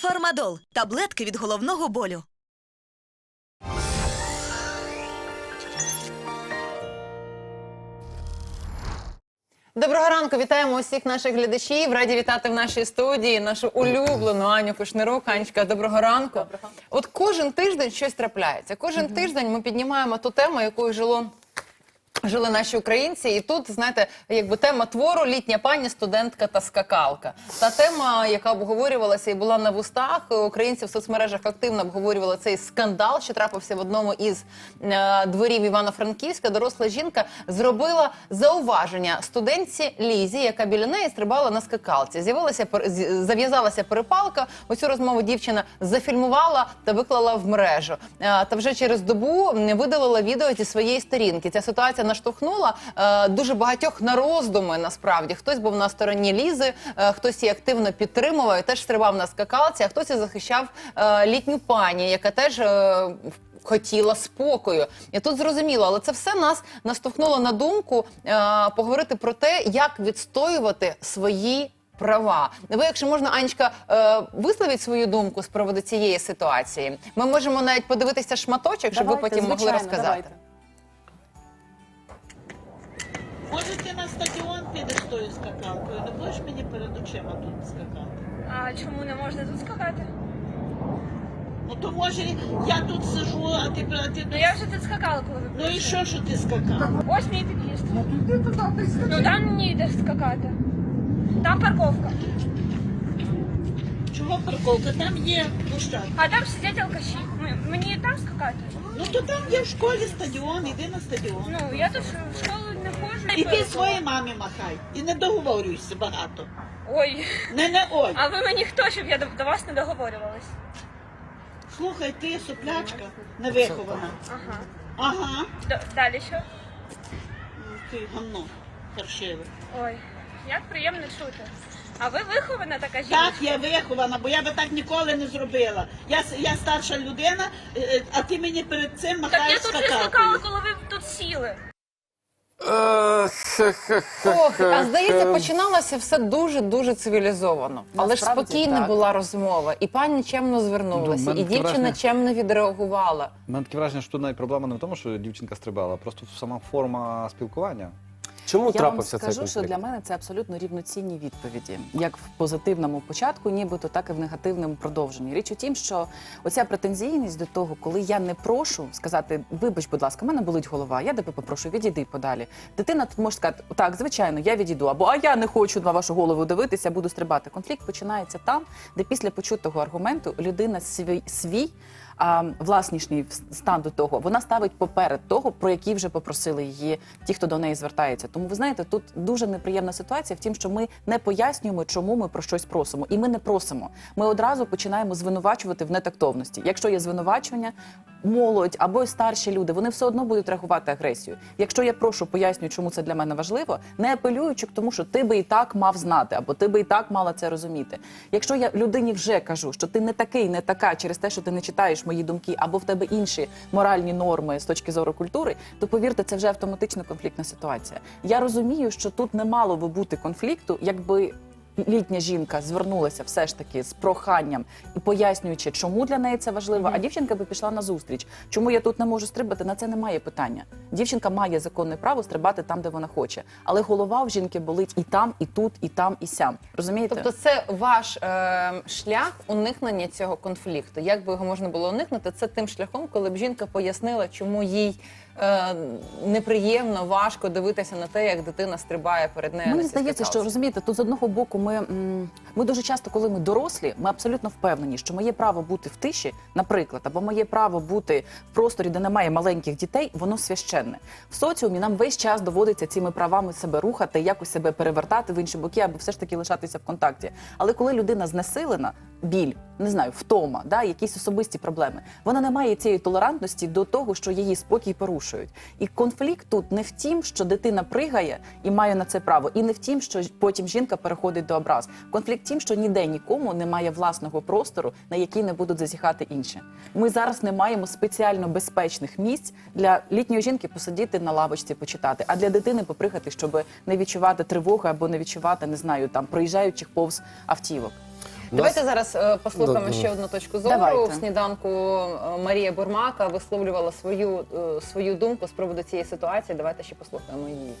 Фармадол таблетки від головного болю. Доброго ранку, вітаємо усіх наших глядачів. Раді вітати в нашій студії нашу улюблену Аню Кушнирук. Анечка, доброго ранку. От кожен тиждень щось трапляється. Кожен тиждень ми піднімаємо ту тему, якою жило. Жили наші українці, і тут знаєте, якби тема твору літня пані, студентка та скакалка. Та тема, яка обговорювалася і була на вустах українці в соцмережах активно обговорювали цей скандал, що трапився в одному із е, дворів Івано-Франківська. Доросла жінка зробила зауваження студентці Лізі, яка біля неї стрибала на скакалці. З'явилася зав'язалася перепалка. Оцю розмову дівчина зафільмувала та виклала в мережу. Е, Та вже через добу видалила відео зі своєї сторінки. Ця ситуація наштовхнула е, дуже багатьох на роздуми. Насправді хтось був на стороні Лізи, е, хтось її активно підтримував і теж стрибав на скакалці, а хтось і захищав е, літню пані, яка теж. е, Хотіла спокою, і тут зрозуміло, але це все нас наштовхнуло на думку е, поговорити про те, як відстоювати свої права. Ви, якщо можна, Анечка, е, висловіть свою думку з приводу цієї ситуації. Ми можемо навіть подивитися шматочок, щоб ви Давайте, потім могли розказати. давайте. тою скакалкою? Не будеш мені перед очима тут скакати? А чому не можна тут скакати? Ну то може я тут сижу, а ти, а ти... Ну я вже тут скакала, коли ви Ну і прийшли. що, що ти скакав? Ось мій під'їзд. Ну там не йдеш скакати. Там парковка. Чого парковка? Там є площадка. А там сидять алкаші. М- Мені там скакати? Ну то там є в школі стадіон, іди на стадіон. Ну я тут в школу не ходжу. Іди своїй мамі махай. І не договорюйся багато. Ой, Не не ой. а ви мені хто, щоб я до, до вас не договорювалась? Слухай, ти соплячка невихована. Ага. Ага. Д- далі що? Ну, Ти гамно паршиве. Ой, як приємно чути. А ви вихована така жінка? Так, я вихована, бо я би так ніколи не зробила. Я, с- я старша людина, е, е, а ти мені перед цим Так я махаєш тут не скакала, коли ви тут сіли. Ох, а здається, починалося все дуже дуже цивілізовано, але ж Насправді, спокійна так. була розмова, і пані чемно звернулася, Ну, в мене і таке дівчина враження- чемно відреагувала. У мене таке враження, що тут навіть проблема не в тому, що дівчинка стрибала, а просто сама форма спілкування. Чому Я вам трапився цей скажу, що для мене це абсолютно рівноцінні відповіді, як в позитивному початку, нібито так і в негативному продовженні. Річ у тім, що оця претензійність до того, коли я не прошу сказати, вибач, будь ласка, в мене болить голова, я тебе попрошу, відійди подалі. Дитина тут може сказати, так, звичайно, я відійду, або а я не хочу на вашу голову дивитися, буду стрибати. Конфлікт починається там, де після почутого аргументу людина свій свій. А власнішній стан до того вона ставить поперед того, про який вже попросили її ті, хто до неї звертається. Тому ви знаєте, тут дуже неприємна ситуація в тім, що ми не пояснюємо, чому ми про щось просимо, і ми не просимо. Ми одразу починаємо звинувачувати в нетактовності. Якщо є звинувачування, молодь або старші люди, вони все одно будуть реагувати агресією. Якщо я прошу пояснюю, чому це для мене важливо, не апелюючи к тому, що ти би і так мав знати, або ти би і так мала це розуміти. Якщо я людині вже кажу, що ти не такий, не така через те, що ти не читаєш мої думки, або в тебе інші моральні норми з точки зору культури, то повірте, це вже автоматично конфліктна ситуація. Я розумію, що тут не мало би бути конфлікту, якби. Літня жінка звернулася все ж таки з проханням і пояснюючи, чому для неї це важливо. А дівчинка би пішла на зустріч. Чому я тут не можу стрибати? На це немає питання. Дівчинка має законне право стрибати там, де вона хоче. Але голова в жінки болить і там, і тут, і там, і сям. Розумієте? Тобто, це ваш е, шлях уникнення цього конфлікту. Як би його можна було уникнути? Це тим шляхом, коли б жінка пояснила, чому їй е, неприємно, важко дивитися на те, як дитина стрибає перед нею. на Мені цій здається, що скакалці. розумієте, тут з одного боку ми, м, ми дуже часто, коли ми дорослі, ми абсолютно впевнені, що моє право бути в тиші, наприклад, або моє право бути в просторі, де немає маленьких дітей, воно священне. В соціумі нам весь час доводиться цими правами себе рухати, якось себе перевертати в інші боки, або все ж таки лишатися в контакті. Але коли людина знесилена, біль, не знаю, втома, да, якісь особисті проблеми, вона не має цієї толерантності до того, що її спокій порушують. І конфлікт тут не в тім, що дитина пригає і має на це право, і не в тім, що потім жінка переходить до образ. Конфлікт тім, що ніде нікому немає власного простору, на який не будуть зазіхати інші. Ми зараз не маємо спеціально безпечних місць для літньої жінки посидіти на лавочці, почитати, а для дитини попригати, щоб не відчувати тривоги або не відчувати, не знаю, там проїжджаючих повз автівок. Давайте зараз е, послухаємо Да, ще одну точку зору. Давайте. В сніданку е, Марія Бурмака висловлювала свою, е, свою думку з приводу цієї ситуації. Давайте ще послухаємо її.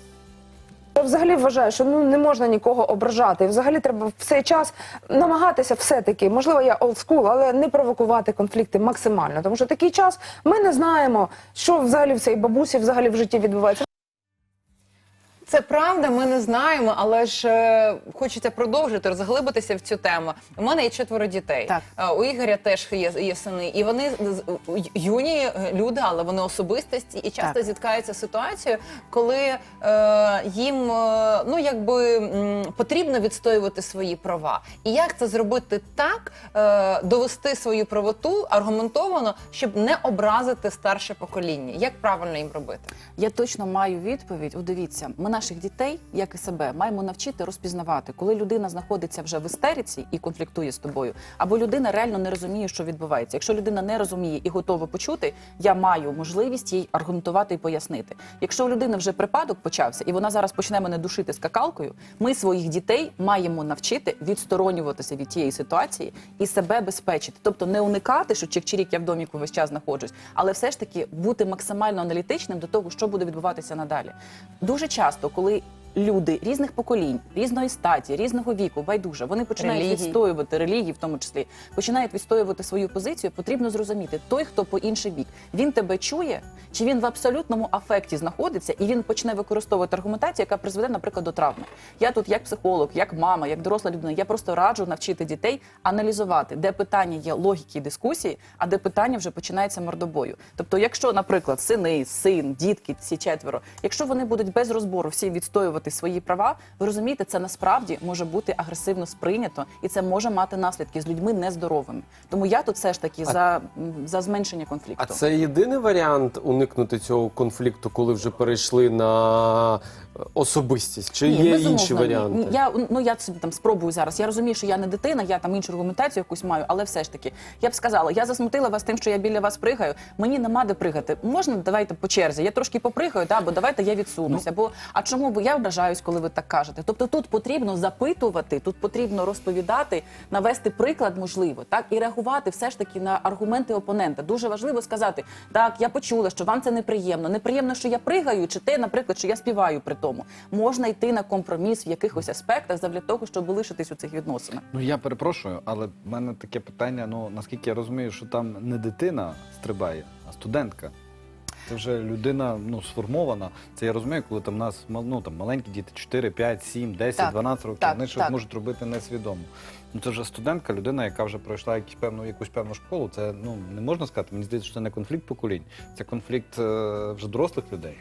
Я взагалі вважаю, що ну не можна нікого ображати. І взагалі треба в цей час намагатися все-таки, можливо, я олдскул, але не провокувати конфлікти максимально. Тому що такий час ми не знаємо, що взагалі в цій бабусі взагалі в житті відбувається. Це правда, ми не знаємо, але ж е, хочеться продовжити розглибитися в цю тему. У мене є четверо дітей. Так. Е, у Ігоря теж є, є сини, і вони з- юні е, люди, але вони особистості, і часто Так. зіткаються з ситуацією, коли е, їм е, ну якби м, потрібно відстоювати свої права. І як це зробити так, е, довести свою правоту аргументовано, щоб не образити старше покоління? Як правильно їм робити? Я точно маю відповідь. О, дивіться, ми наших дітей, як і себе, маємо навчити розпізнавати, коли людина знаходиться вже в істериці і конфліктує з тобою, або людина реально не розуміє, що відбувається. Якщо людина не розуміє і готова почути, я маю можливість їй аргументувати і пояснити. Якщо у людини вже припадок почався, і вона зараз почне мене душити скакалкою, ми своїх дітей маємо навчити відсторонюватися від тієї ситуації і себе безпечити, тобто не уникати, що чик-чирік, я в доміку весь час знаходжусь, але все ж таки бути максимально аналітичним до того, що буде відбуватися надалі. Дуже часто, коли люди різних поколінь, різної статі, різного віку, байдуже, вони починають Релігій. відстоювати релігії, в тому числі починають відстоювати свою позицію. Потрібно зрозуміти той, хто по інший бік, він тебе чує, чи він в абсолютному афекті знаходиться, і він почне використовувати аргументацію, яка призведе, наприклад, до травми. Я тут, як психолог, як мама, як доросла людина, я просто раджу навчити дітей аналізувати, де питання є логіки і дискусії, а де питання вже починається мордобою. Тобто, якщо, наприклад, сини, син, дітки, ці четверо, якщо вони будуть без розбору всі відстоювати свої права, ви розумієте, це насправді може бути агресивно сприйнято, і це може мати наслідки з людьми нездоровими. Тому я тут все ж таки за, за зменшення конфлікту. А це єдиний варіант уникнути цього конфлікту, коли вже перейшли на особистість? Чи Ні, є безумовно, інші ні. варіанти? Я ну я собі там спробую зараз. Я розумію, що я не дитина, я там іншу аргументацію якусь маю, але все ж таки я б сказала, я засмутила вас тим, що я біля вас пригаю. Мені нема де пригати. Можна давайте по черзі. Я трошки попригаю, да, бо давайте я відсунуся. Бо а чому бо я вражаюсь, коли ви так кажете? Тобто тут потрібно запитувати, тут потрібно розповідати, навести приклад, можливо, так і реагувати все ж таки на аргументи опонента. Дуже важливо сказати: так, я почула, що вам це неприємно. Неприємно, що я пригаю, чи те, наприклад, що я співаю при тому. Можна йти на компроміс в якихось аспектах для того, щоб лишитись у цих відносинах. Ну я перепрошую, але в мене таке питання: ну наскільки я розумію, що там не дитина стрибає, а студентка. Це вже людина ну, сформована. Це я розумію, коли там нас ну, там, маленькі діти 4, 5, 7, 10, Так, 12 років, так, вони щось так. можуть робити несвідомо. Ну це вже студентка, людина, яка вже пройшла якусь певну, якусь певну школу. Це ну не можна сказати. Мені здається, що це не конфлікт поколінь, це конфлікт е, вже дорослих людей.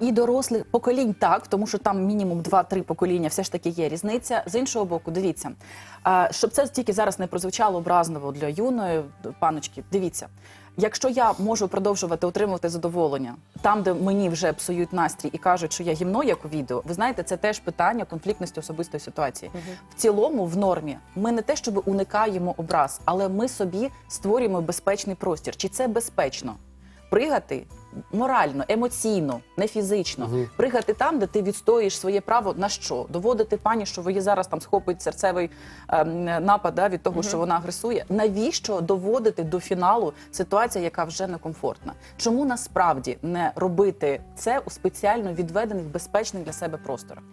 І дорослих поколінь так, тому що там мінімум 2-3 покоління все ж таки є різниця. З іншого боку, дивіться, а, щоб це тільки зараз не прозвучало образливо для юної паночки. Дивіться, якщо я можу продовжувати отримувати задоволення там, де мені вже псують настрій і кажуть, що я гімно, як у відео, ви знаєте, це теж питання конфліктності особистої ситуації. В цілому, в нормі, ми не те, щоб уникаємо образ, але ми собі створюємо безпечний простір. Чи це безпечно? Пригати морально, емоційно, не фізично. Пригати там, де ти відстоїш своє право на що? Доводити пані, що її зараз там схопить серцевий ем, напад да, від того, що вона агресує. Навіщо доводити до фіналу ситуацію, яка вже некомфортна? Чому насправді не робити це у спеціально відведених безпечних для себе просторах?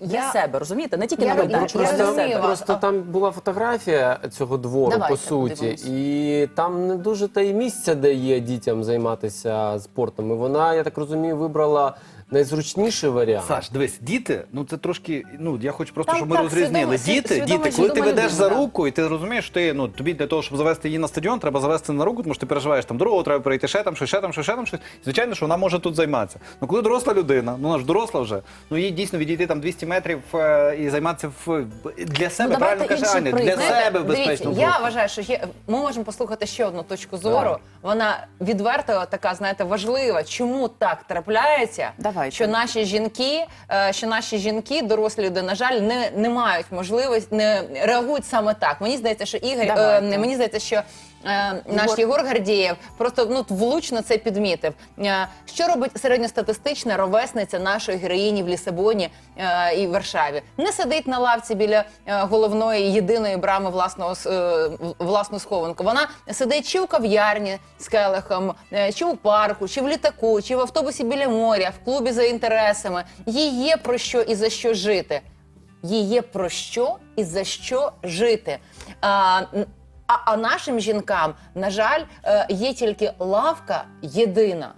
Для Я- себе, розумієте? Не тільки Я- на я- майданчику, я розумію себе. Просто там була фотографія цього двору, Давайте по суті, подивимось. і там не дуже та й місця, де є дітям займатися спортом. І вона, я так розумію, вибрала найзручніший варіант. Саш, дивись, діти, ну це трошки. Ну я хочу просто, Там щоб ми так, розрізнили. свідомо- Діти, свідомо- діти, коли ти ведеш за людина, да. руку, і ти розумієш, ти ну тобі для того, щоб завести її на стадіон, треба завести на руку, тому що ти переживаєш там дорогу, треба перейти ще там, щось, ще там, щось, ще там щось. Звичайно, що вона може тут займатися. Ну коли доросла людина, ну вона ж доросла вже, ну їй дійсно відійти там 200 метрів е, і займатися в для себе, Ну, давайте правильно каже інший Аня, для приклад. себе в Дивіться, безпечному я вважаю, що є, ми можемо послухати ще одну точку зору. Давай. Вона відверто така, знаєте, важлива. Чому так трапляється, Давайте. що наші жінки, е, що наші жінки, дорослі люди, на жаль, не, не мають можливості, не реагують саме так. Мені здається, що Ігор, е, Давайте. мені здається, що наш Єгор Гардієв просто ну влучно це підмітив. Е, що робить середньостатистична ровесниця нашої героїні в Лісабоні е, і Варшаві? Не сидить на лавці біля е, головної єдиної брами власного е, власну схованку. Вона сидить чи у кав'ярні з келихом, е, чи у парку, чи в літаку, чи в автобусі біля моря, в клубі за інтересами. Їй є про що і за що жити. Їй є про що і за що жити. А, а, а нашим жінкам, на жаль, е, є тільки лавка єдина.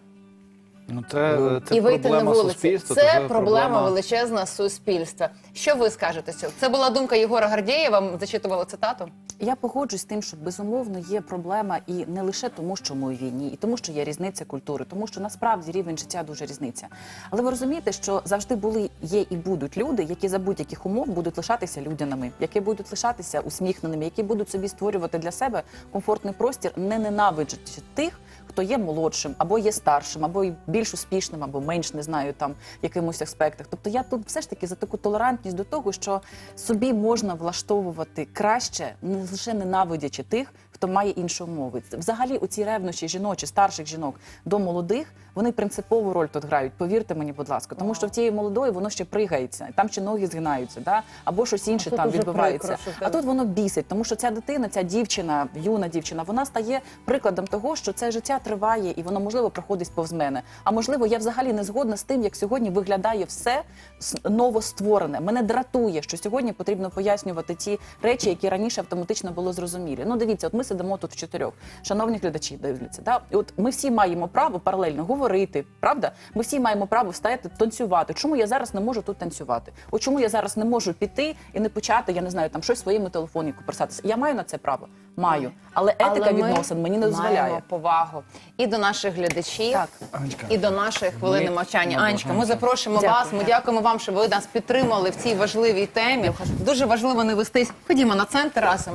Ну, це, це і вийти на суспільства. Це вже проблема величезна суспільства. Що ви скажете? Це була думка Єгора Гардєєва. Вам зачитувала цитату. Я погоджуюсь з тим, що безумовно є проблема і не лише тому, що ми у війні, і тому, що є різниця культури, тому що насправді рівень життя дуже різниця. Але ви розумієте, що завжди були, є і будуть люди, які за будь-яких умов будуть лишатися людяними, які будуть лишатися усміхненими, які будуть собі створювати для себе комфортний простір, не ненавиджучи тих. Хто є молодшим, або є старшим, або більш успішним, або менш не знаю там якимось аспектах. Тобто я тут все ж таки за таку толерантність до того, що собі можна влаштовувати краще, не лише ненавидячи тих, хто має інші умови. Взагалі, у ці ревнощі жіночі, старших жінок до молодих, вони принципову роль тут грають. Повірте мені, будь ласка, тому що в тієї молодої воно ще пригається, там ще ноги згинаються, да? або щось інше тут там відбувається. прикро, А тут воно бісить, тому що ця дитина, ця дівчина, юна дівчина, вона стає прикладом того, що це життя триває і воно можливо проходить повз мене. А можливо, я взагалі не згодна з тим, як сьогодні виглядає все новостворене. Мене дратує, що сьогодні потрібно пояснювати ті речі, які раніше автоматично було зрозумілі. Ну, дивіться, от ми сидимо тут в чотирьох. Шановні глядачі, дивляться, да? І от ми всі маємо право паралельно говорити, правда? Ми всі маємо право встати, танцювати. Чому я зараз не можу тут танцювати? От чому я зараз не можу піти і не почати, я не знаю, там щось в своєму телефоні куперсатися? Я маю на це право? Маю. Але етика Але ми відносин мені не дозволяє. Маємо повагу і до наших глядачів, Так. Анечка, і до нашої хвилини ми мовчання. Анечка, ми запрошуємо Дякую. вас. Ми дякуємо вам, що ви нас підтримали в цій важливій темі. Дуже важливо не вестись. Ходімо на центр разом.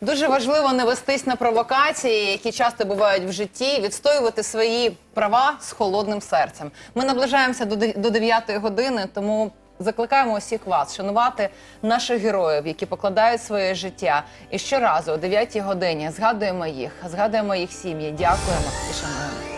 Дуже важливо не вестись на провокації, які часто бувають в житті, відстоювати свої права з холодним серцем. Ми наближаємося до де- 9 години, тому закликаємо усіх вас шанувати наших героїв, які покладають своє життя. І щоразу о 9 годині згадуємо їх, згадуємо їх сім'ї. Дякуємо і шануємо.